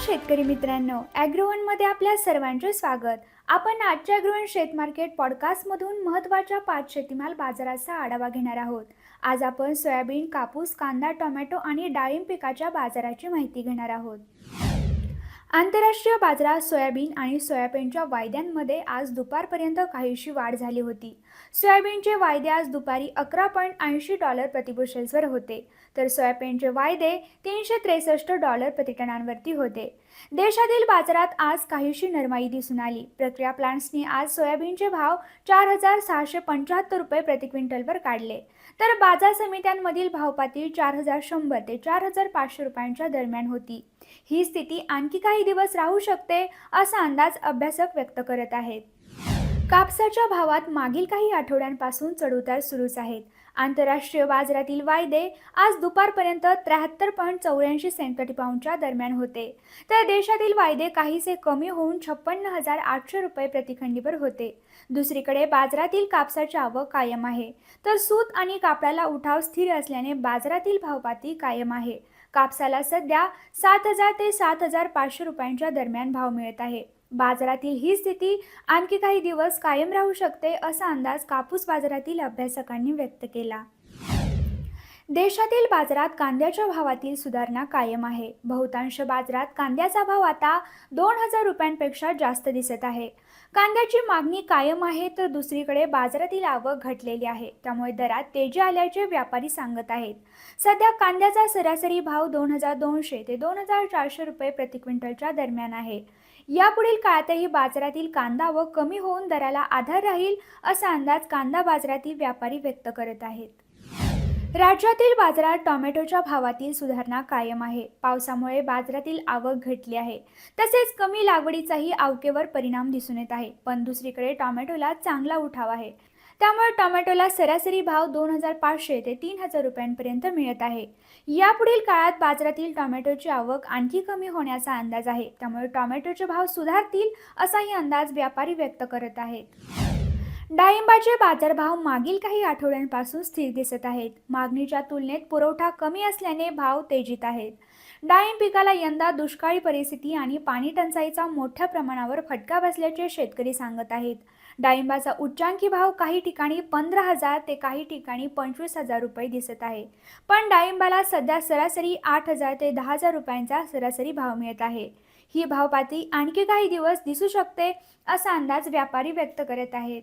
शेतकरी मित्रांनो ॲग्रोवनमध्ये आपल्या सर्वांचे स्वागत. आपण आजच्या ॲग्रोवन शेत मार्केट पॉडकास्टमधून महत्त्वाच्या पाच शेतीमाल बाजाराचा आढावा घेणार आहोत. आज आपण सोयाबीन कापूस कांदा टोमॅटो आणि डाळिंब पिकाच्या बाजाराची माहिती घेणार आहोत. आंतरराष्ट्रीय बाजारात सोयाबीन आणि सोयाबीनच्या वायद्यांमध्ये आज दुपारपर्यंत काहीशी वाढ झाली होती. सोयाबीनचे वायदे आज दुपारी अकरा पॉईंट ऐंशी डॉलर प्रतिबुशेल्सवर होते. तर सोयाबीनचे वायदे तीनशे त्रेसष्ट डॉलर प्रतिटनांवरती होते. देशातील बाजारात आज काहीशी नरमाई दिसून आली. प्रक्रिया प्लांट्सनी आज सोयाबीनचे भाव चार हजार सहाशे पंच्याहत्तर रुपये प्रति क्विंटलवर काढले. तर बाजार समित्यांमधील भावपाती चार हजार शंभर ते चार हजार पाचशे रुपयांच्या दरम्यान होती. ही स्थिती आणखी काही दिवस राहू शकते असा अंदाज अभ्यासक व्यक्त करत आहेत. कापसाच्या भावात मागील काही आठवड्यांपासून चढउतार सुरूच आहेत. आंतरराष्ट्रीय बाजारातील वायदे आज दुपारपर्यंत त्र्याहत्तर पॉईंट चौऱ्याऐंशी सेंट पाऊंडच्या दरम्यान होते. तर देशातील वायदे काहीसे कमी होऊन छप्पन्न हजार आठशे रुपये प्रतिखंडीवर होते. दुसरीकडे बाजारातील कापसाची आवक कायम आहे. तर सूत आणि कापडाला उठाव स्थिर असल्याने बाजारातील भावपाती कायम आहे. कापसाला सध्या सात हजार ते सात हजार पाचशे रुपयांच्या दरम्यान भाव मिळत आहे. बाजारातील ही स्थिती आणखी काही दिवस कायम राहू शकते असा अंदाज कापूस बाजारातील अभ्यासकांनी व्यक्त केला. देशातील बाजारात कांद्याच्या भावातील सुधारणा कायम आहे. बहुतांश बाजारात कांद्याचा भाव आता दोन हजार रुपयांपेक्षा जास्त दिसत आहे. कांद्याची मागणी कायम आहे तर दुसरीकडे बाजारातील आवक घटलेली आहे. त्यामुळे दरात तेजी आल्याचे व्यापारी सांगत आहेत. सध्या कांद्याचा सरासरी भाव दोन हजार दोनशे ते दोन हजार चारशे रुपये प्रति क्विंटलच्या दरम्यान आहे. यापुढील काळातही बाजारातील कांदा व कमी होऊन दराला आधार राहील असा अंदाज कांदा बाजारातील व्यापारी व्यक्त करत आहेत. राज्यातील बाजारात टोमॅटोच्या भावातील सुधारणा कायम आहे. पावसामुळे बाजारातील आवक घटली आहे. तसेच कमी लागवडीचाही आवकेवर परिणाम दिसून येत आहे. पण दुसरीकडे टोमॅटोला चांगला उठाव आहे. त्यामुळे टोमॅटोला सरासरी भाव दोन हजार पाचशे ते तीन हजार रुपयांपर्यंत मिळत आहे. यापुढील काळात बाजारातील टोमॅटोची आवक आणखी कमी होण्याचा अंदाज आहे. त्यामुळे टोमॅटोचे भाव सुधारतील असाही अंदाज व्यापारी व्यक्त करत आहेत. डाळिंबाचे बाजारभाव मागील काही आठवड्यांपासून स्थिर दिसत आहेत. मागणीच्या तुलनेत पुरवठा कमी असल्याने भाव तेजीत आहेत. डाळिंब पिकाला यंदा दुष्काळी परिस्थिती आणि पाणी टंचाईचा मोठ्या प्रमाणावर फटका बसल्याचे शेतकरी सांगत आहेत. डाळिंबाचा उच्चांकी भाव काही ठिकाणी पंधरा हजार ते काही ठिकाणी पंचवीस हजार रुपये दिसत आहे. पण डाळिंबाला सध्या सरासरी आठ हजार ते दहा हजार रुपयांचा सरासरी भाव मिळत आहे. ही भावपाती आणखी काही दिवस दिसू शकते असा अंदाज व्यापारी व्यक्त करत आहेत.